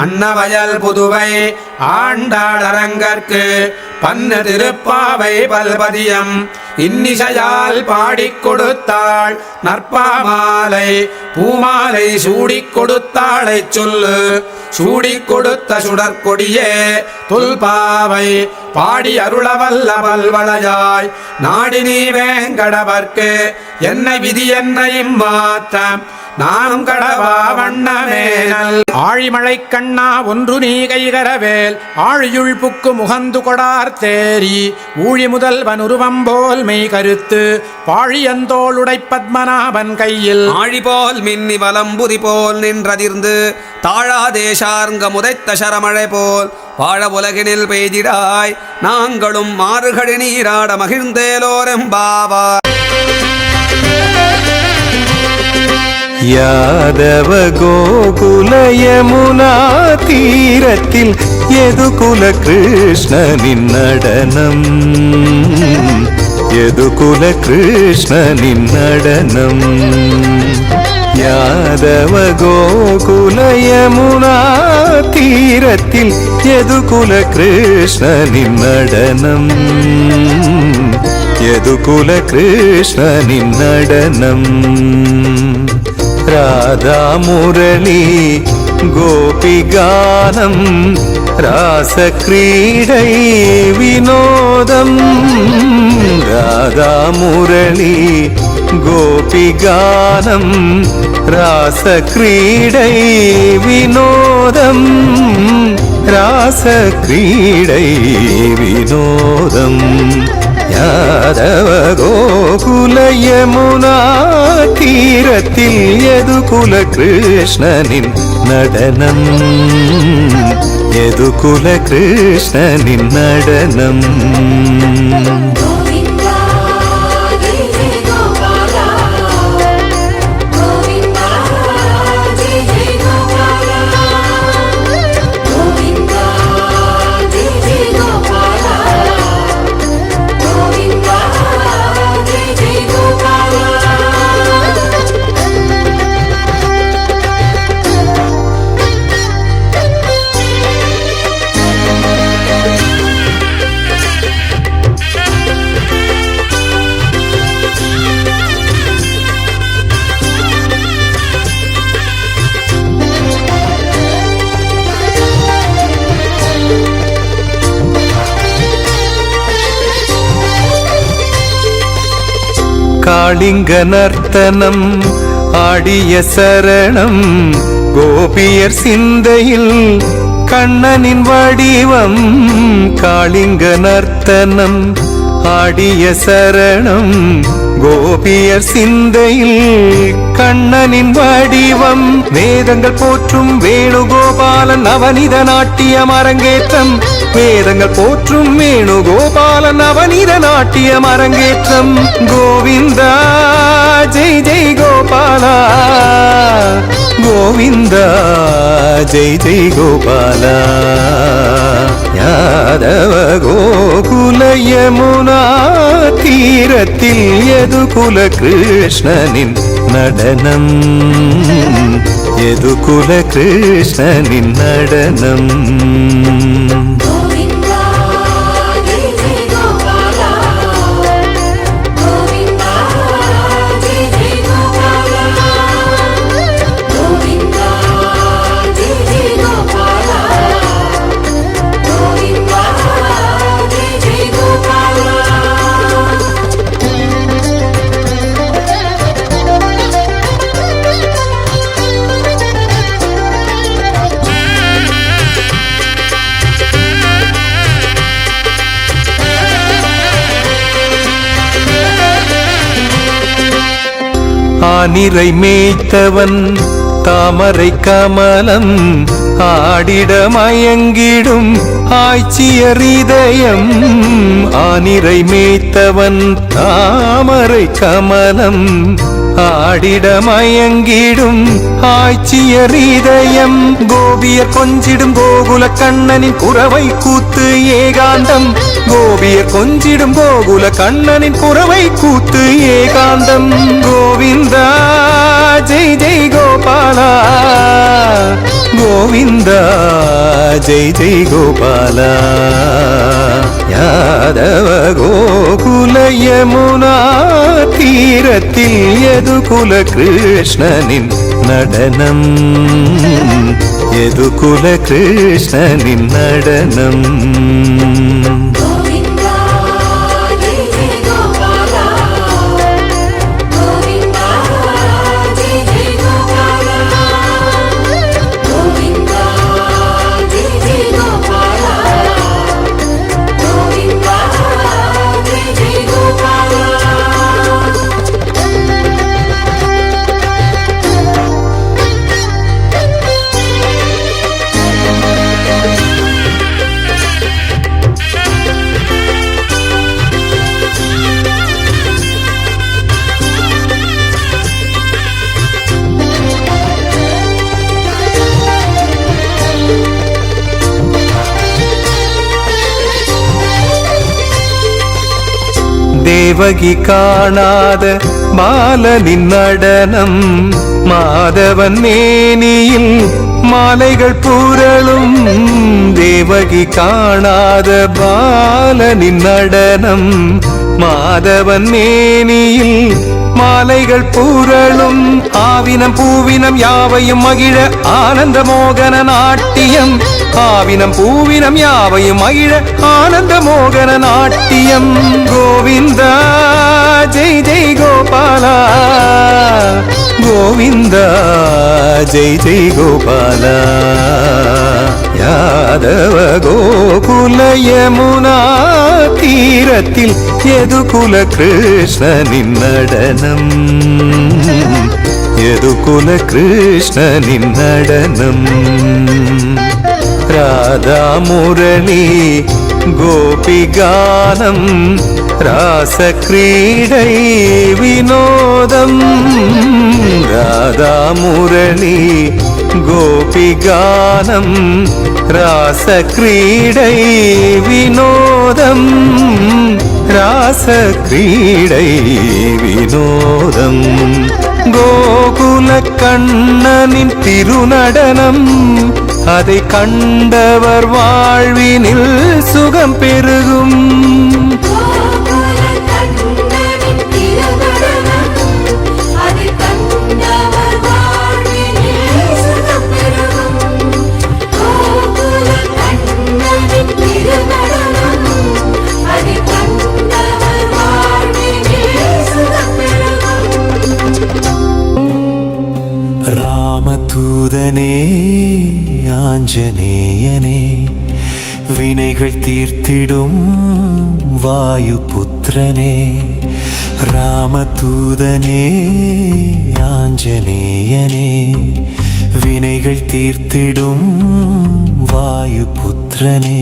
அன்னவயல் புதுவை ஆண்டாளரங்கற்கு பன்ன திருப்பாவை பல்பதியம். இன்னிசையால் பாடிக் கொடுத்தாள் நற்பாமாலை பூமாலை சூடிக் கொடுத்தாளை சொல்லு. சூடிக் கொடுத்த சுடற்கொடியே துல்பாவை பாடி அருளவல்ல பல்வளையாய். நாடினி வேங்கடவர்க்கு என்ன விதி என்னையும் மாற்றம் நானும் கடவா வண்ணமேனல் ஆழிமழை கண்ணா ஒன்று நீ கைகரவேல் ஆழியுள் புக்கு முகந்து கொடார் தேரி ஊழி முதல்வன் உருவம் போல் மெய் கருத்து. பாழியந்தோளுடை பத்மநாபன் கையில். ஆழி போல் மின்னி வலம்புதி போல் நின்றதிர்ந்து. தாழாதேசார்ங்க முதைத்த சரமழை போல். வாழ உலகினில் பெய்திடாய். நாங்களும் மாறுகடி நீராட மகிழ்ந்தேலோரெம்பாவா யாதவ கோகுல யமுனா தீரத்தில் எதுகுல கிருஷ்ணனின் நடனம்? எதுகுல கிருஷ்ணனின் நடனம்? யாதவ கோகுல தீரத்தில் எதுகுல கிருஷ்ணனின் நடனம்? यदुकुलकृष्णनिन्नडनम् ராதாமுரளி கோபிகானம் ராசக்ரீடை வினோதம் ராதாமுரளி கோபிகானம் ராசக்ரீடை வினோதம் ராசக்ரீடை வினோதம் யாதவ கோகுல யமுனா தீரத்தில் யதுகுல கிருஷ்ணனின் நடனம்? யதுகுல கிருஷ்ணனின் நடனம்? ஆளிங்க நர்த்தனம் ஆடிய சரணம் கோபியர் சிந்தையில் கண்ணனின் வடிவம் காளிங்க நர்த்தனம் ஆடிய சரணம் கோபியர் சிந்தையில் கண்ணனின் வடிவம். வேதங்கள் போற்றும் வேணுகோபாலன் நவனித நாட்டியம் அரங்கேற்றம். வேதங்கள் போற்றும் வேணுகோபாலன் நவனித நாட்டியம் அரங்கேற்றம். கோவிந்தா ஜெய் ஜெய் கோபாலா. கோவிந்தா ஜெய் ஜெய் கோபாலா. யாதவ கோகுல யமுனா தீரத்தில் எதுகுல கிருஷ்ணனின் நடனம்? எதுகுல கிருஷ்ணனின் நடனம்? வானிரை மேய்த்தவன் தாமரை கமலம் ஆடிட மயங்கிடும் ஆய்ச்சியர் ஆனிரை மேய்த்தவன் தாமரை கமலம் ஆடிட மயங்கிடும் ஆய்ச்சிய இதயம் கோபியர் கொஞ்சிடும் கோகுல கண்ணனின் குறவை கூத்து ஏகாந்தம். கோபியர் கொஞ்சிடும் கோகுல கண்ணனின் குறவை கூத்து ஏகாந்தம். கோவிந்தா ஜெய் ஜெய் கோபாலா. గోవింద జై జై గోపాల యాదవ గోకుల యమునా తీరத்தில் எதுகுல கிருஷ்ணனின் நடனம் எதுகுல கிருஷ்ணனின் நடனம் தேவகி காணாத மாலனின் நடனம் மாதவன் மேனியில் மாலைகள் புரளும் தேவகி காணாத பாலனின் நடனம் மாதவன் மேனியில் மாலைகள் பூரளும் ஆவினம் பூவினம் யாவையும் மகிழ ஆனந்த மோகன நாட்டியம். ஆவினம் பூவினம் யாவையும் மகிழ ஆனந்த மோகன நாட்டியம். கோவிந்தா ஜெய் ஜெய் கோபாலா. கோவிந்தா ஜெய் ஜெய் கோபாலா. യാദവ ഗോകുല യമുനാ തീരത്തിൽ യദുകുല കൃഷ്ണനിൻ നടനം യദുകുല കൃഷ്ണനിൻ നടനം രാധാമുരളി ഗോപിഗാനം രാസക്രീഡൈ വിനോദം. രാധാമുരളി கோபிகானம் ராசக்ரீடை வினோதம் ராசக்ரீடை வினோதம் கோகுல கண்ணனின் திருநடனம் அதை கண்டவர் வாழ்வினில் சுகம் பெருகும் ராமதூதனே ஆஞ்சநேயனே வினைகள் தீர்த்திடும் வாயு புத்திரனே ராமதூதனே ஆஞ்சநேயனே வினைகள் தீர்த்திடும் வாயு புத்திரனே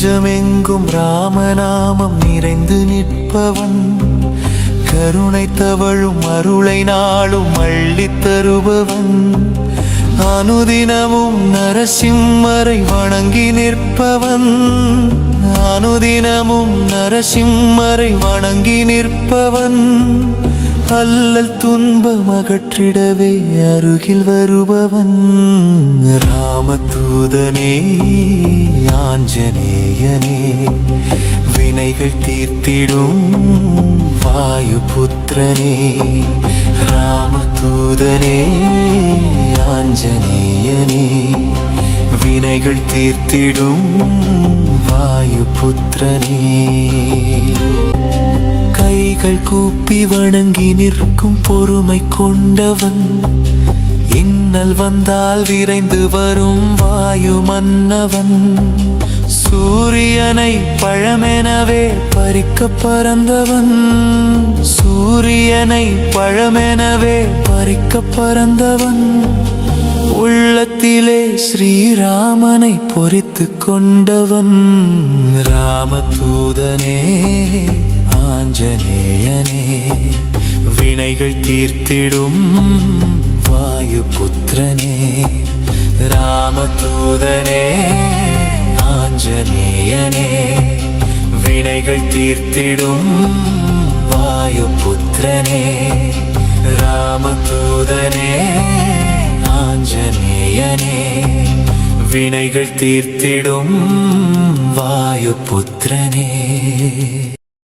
நெஞ்சமெங்கும் ராமநாமம் நிறைந்து நிற்பவன். கருணை தவழும் அருளை நாளும் அள்ளித் தருபவன். அனுதினமும் நரசிம்மரை வணங்கி நிற்பவன். அனுதினமும் நரசிம்மரை வணங்கி நிற்பவன். அல்லல் துன்பம் அகற்றிடவே அருகில் வருபவன் ராமதூதனே ஆஞ்சநேயனே. வினைகள் தீர்த்திடும் வாயு புத்திரனே ராமதூதனே ஆஞ்சநேயனே. வினைகள் தீர்த்திடும் வாயு புத்திரனே கைகள் கூப்பி வணங்கி நிற்கும் பொறுமை கொண்டவன். இன்னல் வந்தால் விரைந்து வரும் வாயு மன்னவன். சூரியனை பழமெனவே பறிக்க பறந்தவன். சூரியனை பழமெனவே பறிக்க பறந்தவன். உள்ளத்திலே ஸ்ரீராமனை பொறித்து கொண்டவன். ராமதூதனே. ஆஞ்சநேயனே வினைகள் தீர்த்திடும் வாயு புத்திரனே ராமதூதனே ஆஞ்சநேயனே வினைகள் தீர்த்திடும் வாயு புத்திரனே ராமதூதனே ஆஞ்சநேயனே வினைகள் தீர்த்திடும் வாயு புத்திரனே